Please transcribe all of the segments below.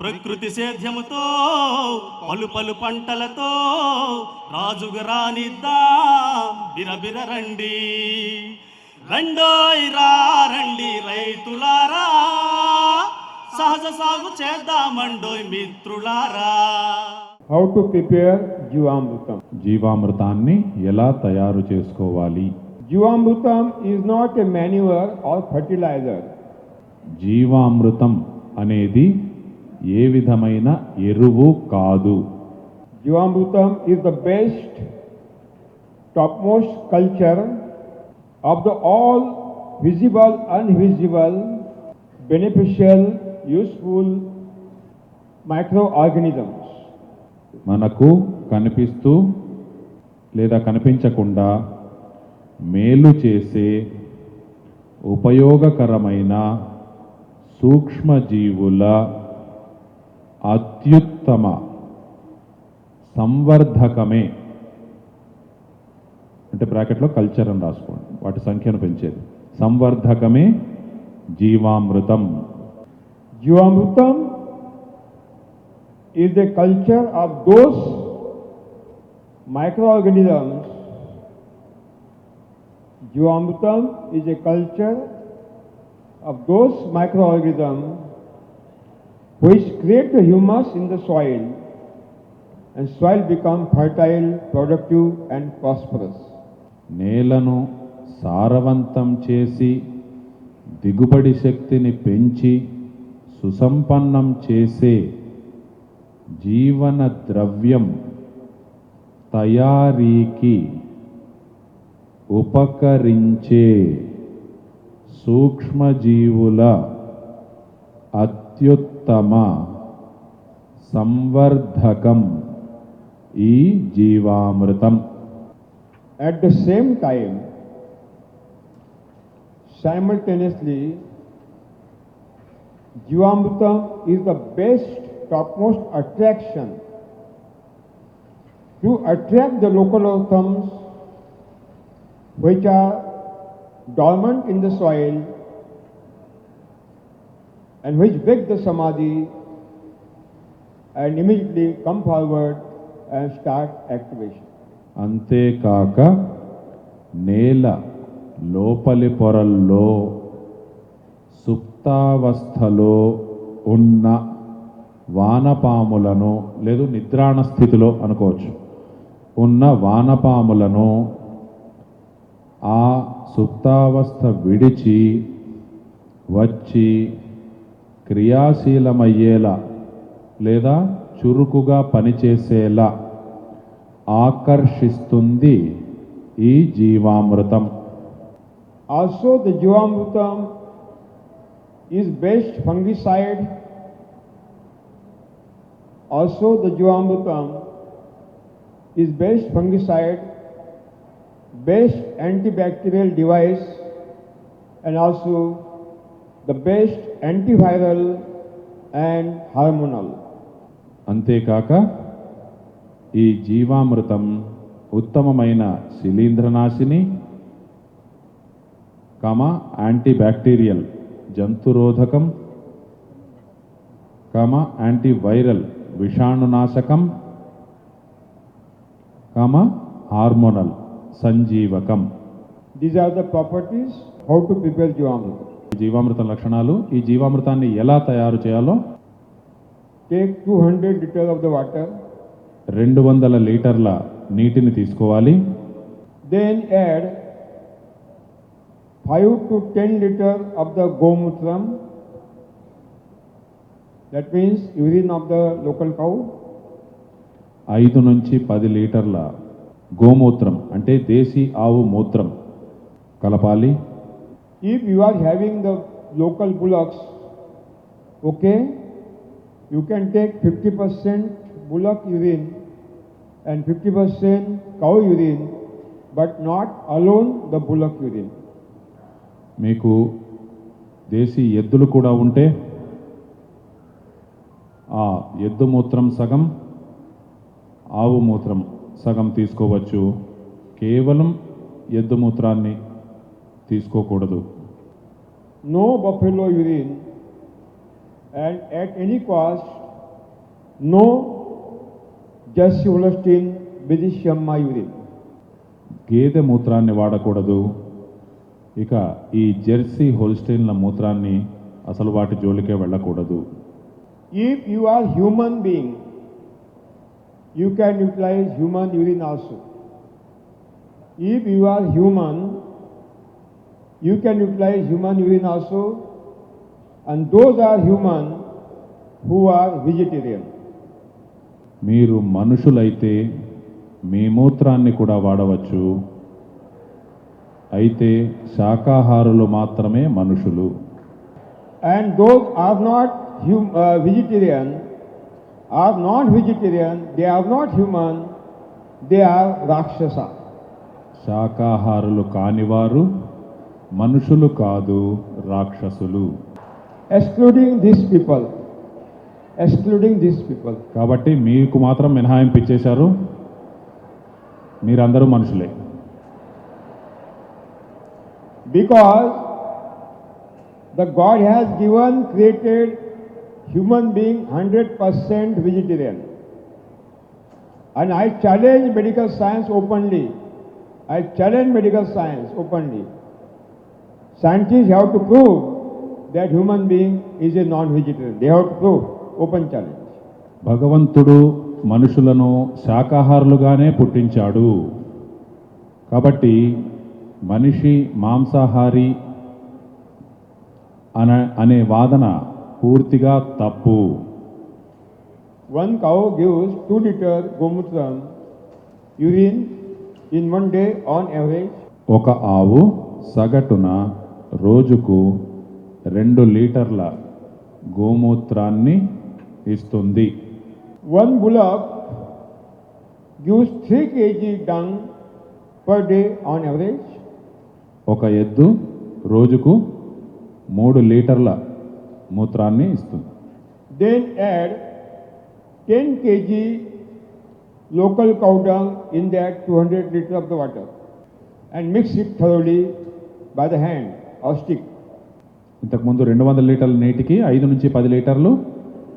ప్రకృతి సేద్యముతో పలు పలు పంటలతో రాజుగా రానిద్దా? బిరబిర రండి. రండోయ్ రండి రైతులారా. సహజ సాగు చేద్దామండోయ్ మిత్రులారా. How to prepare Jivamrutam? జీవామృతాన్ని ఎలా తయారు చేసుకోవాలి? Jivamrutam is not a manure or fertilizer. జీవామృతం అనేది ఏ విధమైన ఎరువు కాదు. Jivamrutam is the best top most culture of the all visible invisible beneficial useful micro organisms మనకు కనిపిస్తూ లేదా కనిపించకుండా మేలు చేసే ఉపయోగకరమైన సూక్ష్మజీవుల అత్యుత్తమ సంవర్ధకమే. అంటే బ్రాకెట్లో కల్చర్ అని రాసుకోండి వాటి సంఖ్యను పెంచేది. సంవర్ధకమే Jivamrutam. Jivamrutam is the culture of those micro organisms Jivamrutam is a culture of those micro organisms which create the humus in the soil and soil become fertile, productive and prosperous. నేలను సారవంతం చేసి దిగుబడి శక్తిని పెంచి సుసంపన్నం చేసే జీవన ద్రవ్యం తయారీకి ఉపకరించే సూక్ష్మజీవుల उत्तम संवर्धकम ई Jivamrutam at the same time simultaneously Jivamrutam is the best, topmost attraction to attract the local atoms which are dormant in the soil and which break the samadhi and immediately come forward and start activation. అంతేకాక నేల లోపలి పొరల్లో సుప్తావస్థలో ఉన్న వానపాములను లేదు నిద్రాణ స్థితిలో అనుకోవచ్చు ఉన్న వానపాములను ఆ సుప్తావస్థ విడిచి వచ్చి క్రియాశీలమయ్యేలా లేదా చురుకుగా పనిచేసేలా ఆకర్షిస్తుంది ఈ జీవామృతం. Also the Jivamrutam is best fungicide also the Jivamrutam is best fungicide best antibacterial device and also the best antiviral and hormonal. అంతేకాక ఈ జీవామృతం ఉత్తమమైన శిలీంద్రనాశిని కమ యాంటీబ్యాక్టీరియల్ జంతురోధకం కమ యాంటీవైరల్ విషాణునాశకం కమ హార్మోనల్ సంజీవకం These are the properties how to prepare Jivamrutam. జీవామృత లక్షణాలు ఈ జీవామృతాన్ని ఎలా తయారు చేయాలో టేక్ హండ్రెడ్ లీటర్ వాటర్ రెండు వందల లీటర్ల నీటిని తీసుకోవాలి. Then add five ten litre of the గోమూత్రం కౌ ఐదు నుంచి పది లీటర్ల గోమూత్రం అంటే దేశీ ఆవు మూత్రం కలపాలి. If you are having the local bullocks, okay, you can take 50% bullock urine and 50% cow urine but not alone the bullock urine. మీకు దేశీ ఎద్దులు కూడా ఉంటే ఆ ఎద్దు మూత్రం సగం ఆవు మూత్రం సగం తీసుకోవచ్చు కేవలం ఎద్దు మూత్రాన్ని తీసుకోకూడదు. No buffalo urine and at any cost no just ఉలస్టిన్ బిదిశమ్మ యురిన్ గేదె మూత్రాన్ని వాడకూడదు. ఇక ఈ జెర్సీ హోల్స్టైన్ల మూత్రాన్ని అసలు వాటి జోలికే వెళ్ళకూడదు. If you are human being you can utilize human urine also if you are human you can utilize human urine also. And those are human who are vegetarian. మీరు మనుషులైతే మీ మూత్రాన్ని కూడా వాడవచ్చు అయితే శాకాహారులు మాత్రమే మనుషులు and those are not vegetarian are not vegetarian they are not human they are రాక్షస శాకాహారులు కానివారు మనుషులు కాదు రాక్షసులు. Excluding this people excluding this people కాబట్టి మీకు మాత్రం మినహాయింపు ఇచ్చేశారు మీరందరూ మనుషులే. Because the god has given created human being hundred percent vegetarian and I challenge medical science openly I challenge medical science openly Scientists have to prove that human being is a non-vegetarian. They have to prove. Open challenge. భగవంతుడు మనుషులను శాకాహారులుగానే పుట్టించాడు కాబట్టి మనిషి మాంసాహారి అన అనే వాదన పూర్తిగా తప్పు One cow gives 2 liter gomutram urine in one day on average. ఒక ఆవు సగటున రోజుకు రెండు లీటర్ల గోమూత్రాన్ని ఇస్తుంది. One bullock gives three kg dung per day on average ఒక ఎద్దు రోజుకు మూడు లీటర్ల మూత్రాన్ని ఇస్తుంది. Then add ten kg local cow dung in that two hundred litre of the water and mix it thoroughly by the hand caustic ఇంతకుముందు రెండు వందల లీటర్ల నీటికి ఐదు నుంచి పది లీటర్లు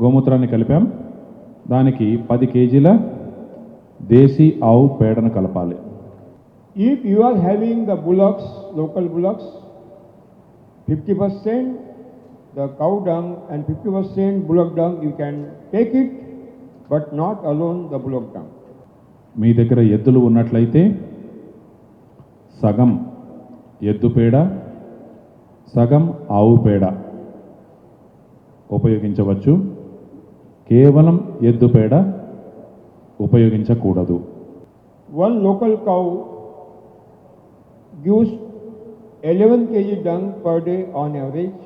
గోమూత్రాన్ని కలిపాం. దానికి పది కేజీల దేశీ ఆవు పేడను కలపాలి. If you are having the bullocks local bullocks fifty percent the cow dung and fifty percent bullock dung you can take it but not alone the bullock dung మీ దగ్గర ఎద్దులు ఉన్నట్లయితే సగం ఎద్దు పేడ సగం ఆవు పేడ ఉపయోగించవచ్చు. కేవలం ఎద్దు పేడ ఉపయోగించకూడదు. One local cow gives eleven kg dung per day on average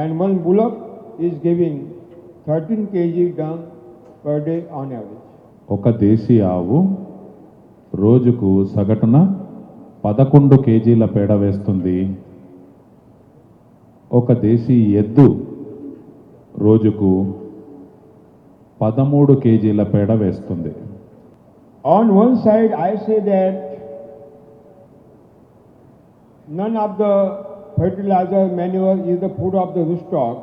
and one bullock is giving thirteen kg dung per day on average ఒక దేశీ ఆవు రోజుకు సగటున పదకొండు కేజీల పేడ వేస్తుంది. ఒక దేశీ ఎద్దు రోజుకు పదమూడు కేజీల పేడ వేస్తుంది. On one side I say that none of the fertiliser manure is the food of the stock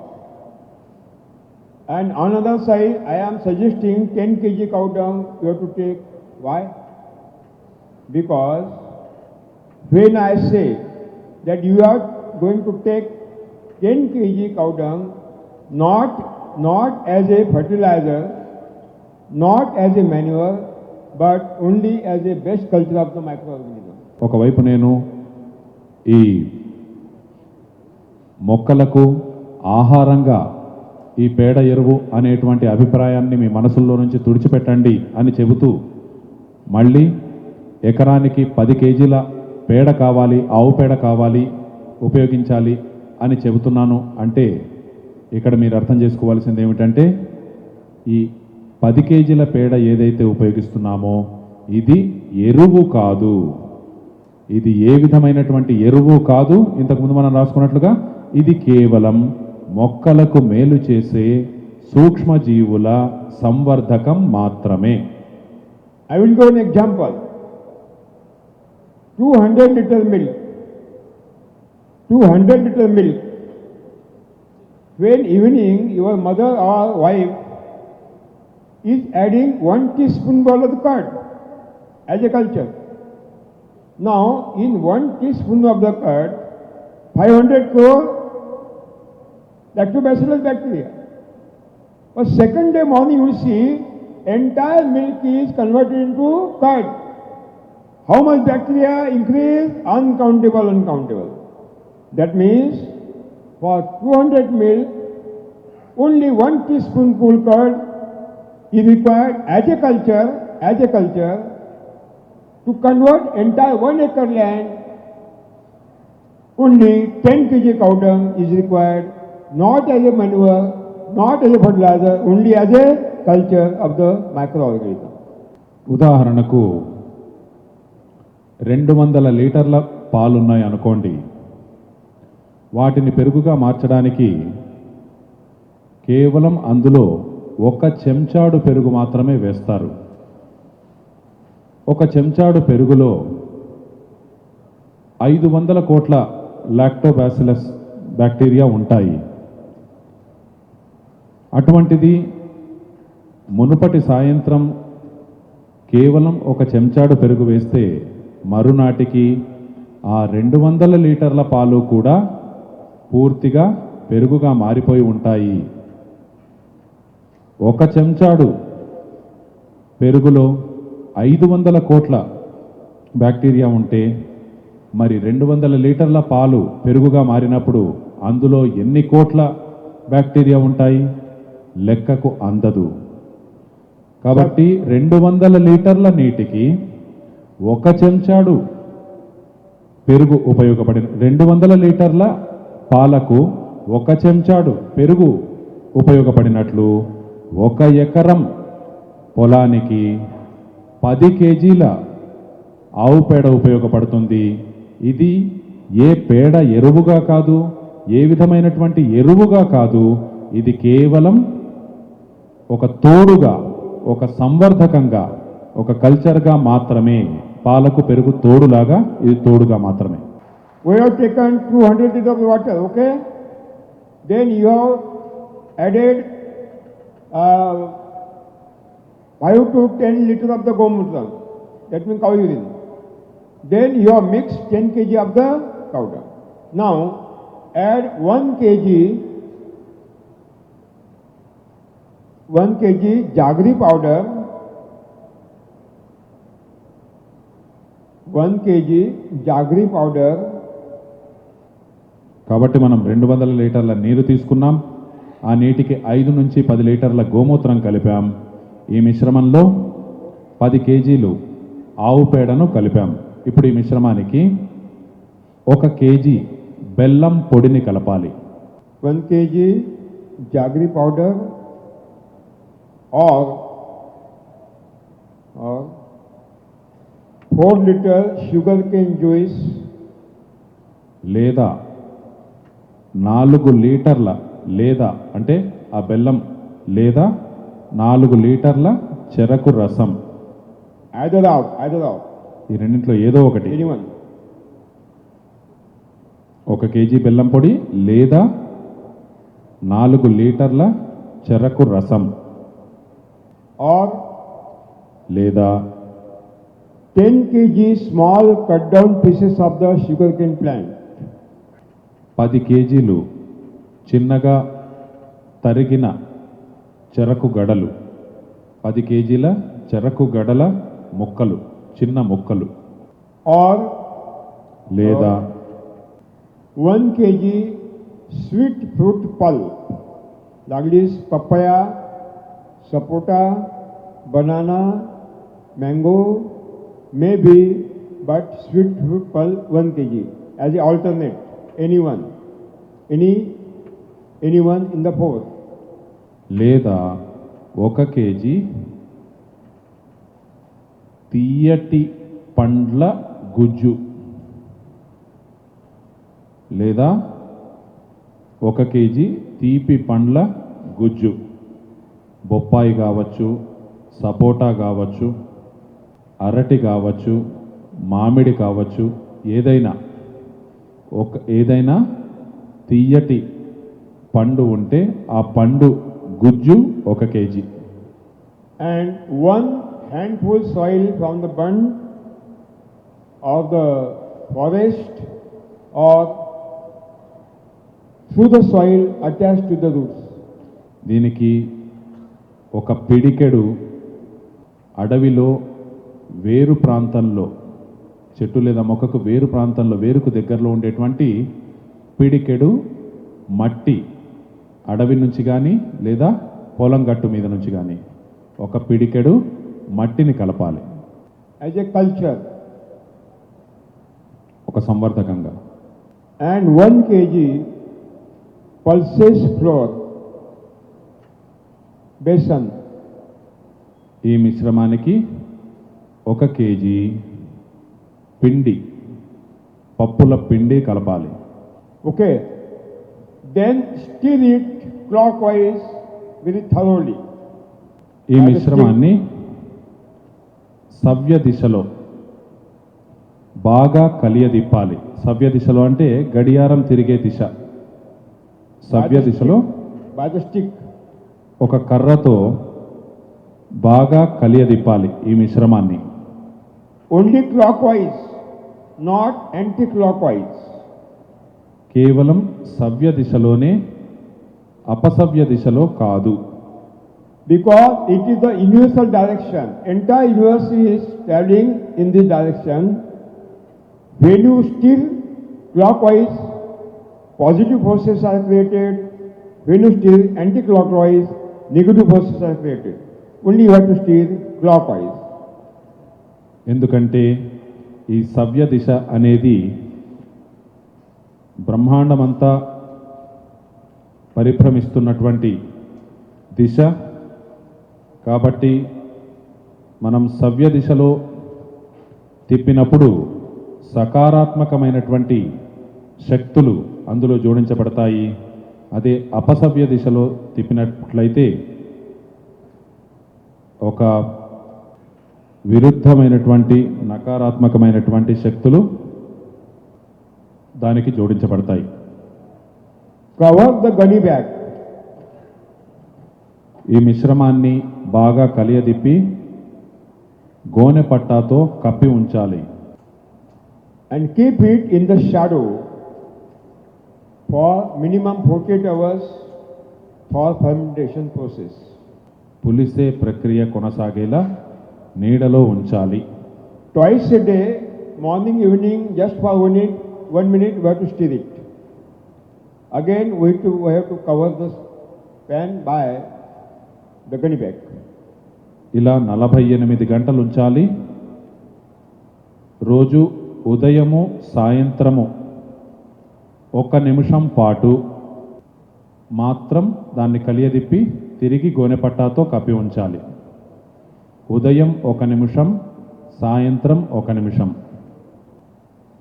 and on other side I am suggesting ten kg cow dung you to take why because when I say that you are going to take 10 kg cow dung, not, not as a fertilizer, not as a manure, but only as a best culture of the microorganism. ఒకవైపు నేను ఈ మొక్కలకు ఆహారంగా ఈ పేడ ఎరువు అనేటువంటి అభిప్రాయాన్ని మీ మనసుల్లో నుంచి తుడిచిపెట్టండి అని చెబుతూ మళ్ళీ ఎకరానికి పది కేజీల పేడ కావాలి ఆవు పేడ కావాలి ఉపయోగించాలి అని చెబుతున్నాను అంటే ఇక్కడ మీరు అర్థం చేసుకోవాల్సింది ఏమిటంటే ఈ పది కేజీల పేడ ఏదైతే ఉపయోగిస్తున్నామో ఇది ఎరువు కాదు. ఇది ఏ విధమైనటువంటి ఎరువు కాదు? ఇంతకుముందు మనం రాసుకున్నట్లుగా ఇది కేవలం మొక్కలకు మేలు చేసే సూక్ష్మజీవుల సంవర్ధకం మాత్రమే. I will go example two hundred litre milk 200 liter milk. When evening your mother or wife is adding one teaspoonful of the curd as a culture. Now in one teaspoon of the curd, 500 crore lactobacillus bacteria. But second day morning you see entire milk is converted into curd. How much bacteria increase? Uncountable, uncountable. That means for 200 milk, only one teaspoonful curd is required as a culture, as a culture, to convert entire one acre land. Only 10 kg cow dung is required, not as a manure, not as a fertilizer, only as a culture of the microorganism. ఉదాహరణకు రెండు వందల లీటర్ల పాలున్నాయి అనుకోండి వాటిని పెరుగుగా మార్చడానికి కేవలం అందులో ఒక చెంచాడు పెరుగు మాత్రమే వేస్తారు. ఒక చెంచాడు పెరుగులో ఐదు వందల కోట్ల లాక్టోబాసిలస్ బ్యాక్టీరియా ఉంటాయి. అటువంటిది మునుపటి సాయంత్రం కేవలం ఒక చెంచాడు పెరుగు వేస్తే మరునాటికి ఆ రెండు వందల లీటర్ల పాలు కూడా పూర్తిగా పెరుగుగా మారిపోయి ఉంటాయి. ఒక చెంచాడు పెరుగులో ఐదు వందల కోట్ల బ్యాక్టీరియా ఉంటే మరి రెండు వందల లీటర్ల పాలు పెరుగుగా మారినప్పుడు అందులో ఎన్ని కోట్ల బ్యాక్టీరియా ఉంటాయి? లెక్కకు అందదు. కాబట్టి రెండు వందల లీటర్ల నీటికి ఒక చెంచాడు పెరుగు ఉపయోగపడిన రెండు వందల లీటర్ల పాలకు ఒక చెంచాడు పెరుగు ఉపయోగపడినట్లు ఒక ఎకరం పొలానికి పది కేజీల ఆవు పేడ ఉపయోగపడుతుంది. ఇది ఏ పేడ ఎరువుగా కాదు ఏ విధమైనటువంటి ఎరువుగా కాదు ఇది కేవలం ఒక తోడుగా ఒక సంవర్ధకంగా ఒక కల్చర్గా మాత్రమే పాలకు పెరుగు తోడులాగా ఇది తోడుగా మాత్రమే. We have taken 200 liters of water, okay? Then you have added uh, 5 to 10 liters of the gomutra, that means cow urine. Then you have mixed 10 kg of the cow dung. Now add 1 kg 1 kg jaggery powder, 1 kg jaggery powder, కాబట్టి మనం రెండు వందల లీటర్ల నీరు తీసుకున్నాం. ఆ నీటికి ఐదు నుంచి పది లీటర్ల గోమూత్రం కలిపాం. ఈ మిశ్రమంలో పది కేజీలు ఆవు పేడను కలిపాం. ఇప్పుడు ఈ మిశ్రమానికి ఒక కేజీ బెల్లం పొడిని కలపాలి. 1 kg jaggery powder or or 4 liter sugar cane juice లేదా నాలుగు లీటర్ల లేదా అంటే ఆ బెల్లం లేదా నాలుగు లీటర్ల చెరకు రసం. ఈ రెండింటిలో ఏదో ఒకటి. ఒక కేజీ బెల్లం పొడి లేదా నాలుగు లీటర్ల చెరకు రసం. ఆర్ లేదా ten kg small cut down pieces of the sugar cane plant పది కేజీలు చిన్నగా తరిగిన చెరకు గడలు. పది కేజీల చెరకు గడల ముక్కలు చిన్న ముక్కలు. ఆర్ లేదా one KG sweet fruit pulp. లాగ్లీస్ papaya sapota banana mango maybe but sweet fruit pulp one KG as a alternate. Anyone any anyone in the four లేదా ఒక కేజీ తీయటి పండ్ల గుజ్జు? లేదా ఒక కేజీ తీపి పండ్ల గుజ్జు? బొప్పాయి కావచ్చు సపోటా కావచ్చు అరటి కావచ్చు మామిడి కావచ్చు ఏదైనా. ఒక ఏదైనా తీయటి పండు ఉంటే ఆ పండు గుజ్జు ఒక KG. And one handful soil from the bund of the forest or from the soil attach to the roots దీనికి ఒక పిడికెడు అడవిలో వేరు ప్రాంతంలో చెట్టు లేదా మొక్కకు వేరు ప్రాంతంలో వేరుకు దగ్గరలో ఉండేటువంటి పిడికెడు మట్టి అడవి నుంచి కానీ లేదా పొలం గట్టు మీద నుంచి కానీ ఒక పిడికెడు మట్టిని కలపాలి. As a culture. ఒక సంవర్ధకంగా. And 1 kg pulses flour besan. ఈ మిశ్రమానికి ఒక కేజీ. పిండి పప్పుల పిండి కలపాలి. Okay? Then stir it clockwise very thoroughly. ఈ మిశ్రమాన్ని సవ్య దిశలో బాగా కలియదిప్పాలి సవ్య దిశలో అంటే గడియారం తిరిగే దిశ. సవ్య దిశలో ఒక కర్రతో బాగా కలియదిప్పాలి ఈ మిశ్రమాన్ని. నాట్ యాంటీక్లాక్వైజ్ కేవలం సవ్య దిశలోనే అపసవ్య దిశలో కాదు. Because it is the universal direction entire universe is travelling in the direction when you stir clockwise positive forces are created when you stir anticlockwise negative forces are created only you have to stir clockwise ఎందుకంటే ఈ సవ్య దిశ అనేది బ్రహ్మాండమంతా పరిభ్రమిస్తున్నటువంటి దిశ. కాబట్టి మనం సవ్య దిశలో తిప్పినప్పుడు సకారాత్మకమైనటువంటి శక్తులు అందులో జోడించబడతాయి. అదే అపసవ్య దిశలో తిప్పినట్లయితే ఒక విరుద్ధమైనటువంటి నకారాత్మకమైనటువంటి శక్తులు దానికి జోడించబడతాయి. The gunny bag. ఈ మిశ్రమాన్ని బాగా కలియదిప్పి గోనె పట్టాతో కప్పి ఉంచాలి. And keep it in the shadow for minimum 48 hours for fermentation process. పులిసే ప్రక్రియ కొనసాగేలా నీడలో ఉంచాలి. Twice a day morning evening just for one it one minute why to stir it again why to why to cover the pan by the gunny bag ఇలా నలభై ఎనిమిది గంటలు ఉంచాలి. రోజు ఉదయము సాయంత్రము ఒక నిమిషం పాటు మాత్రం దాన్ని కలియదిప్పి తిరిగి గోనెపట్టాతో కప్పి ఉంచాలి. ఉదయం ఒక నిమిషం సాయంత్రం ఒక నిమిషం.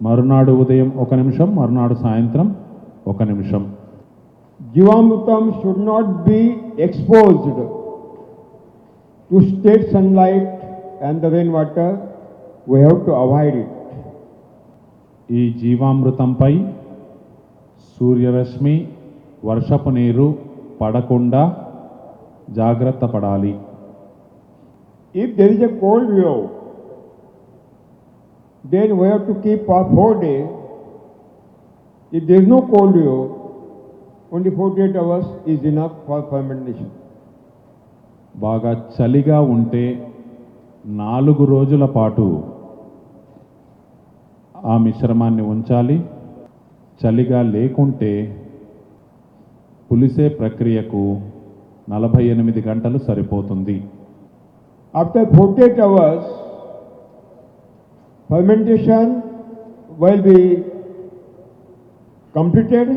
మరునాడు ఉదయం ఒక నిమిషం మరునాడు సాయంత్రం ఒక నిమిషం. Jivamrutam should not be exposed to straight sunlight and the rain water we have to avoid it ఈ జీవామృతంపై సూర్యరశ్మి వర్షపు నీరు పడకుండా జాగ్రత్త పడాలి. If there is a cold low, then we have to keep for four days. If there is no cold low, only 48 hours is enough for fermentation. బాగా చలిగా ఉంటే నాలుగు రోజుల పాటు ఆ మిశ్రమాన్ని ఉంచాలి చలిగా లేకుంటే పులిసే ప్రక్రియకు నలభై ఎనిమిది గంటలు సరిపోతుంది After 48 hours, fermentation will be completed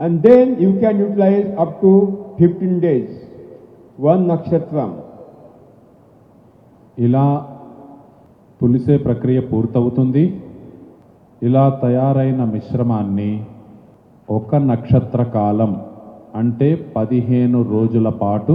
and then you can utilize up to 15 days, one nakshatram. ఇలా పులిసే ప్రక్రియ పూర్తవుతుంది ఇలా తయారైన మిశ్రమాన్ని ఒక నక్షత్ర కాలం అంటే పదిహేను రోజుల పాటు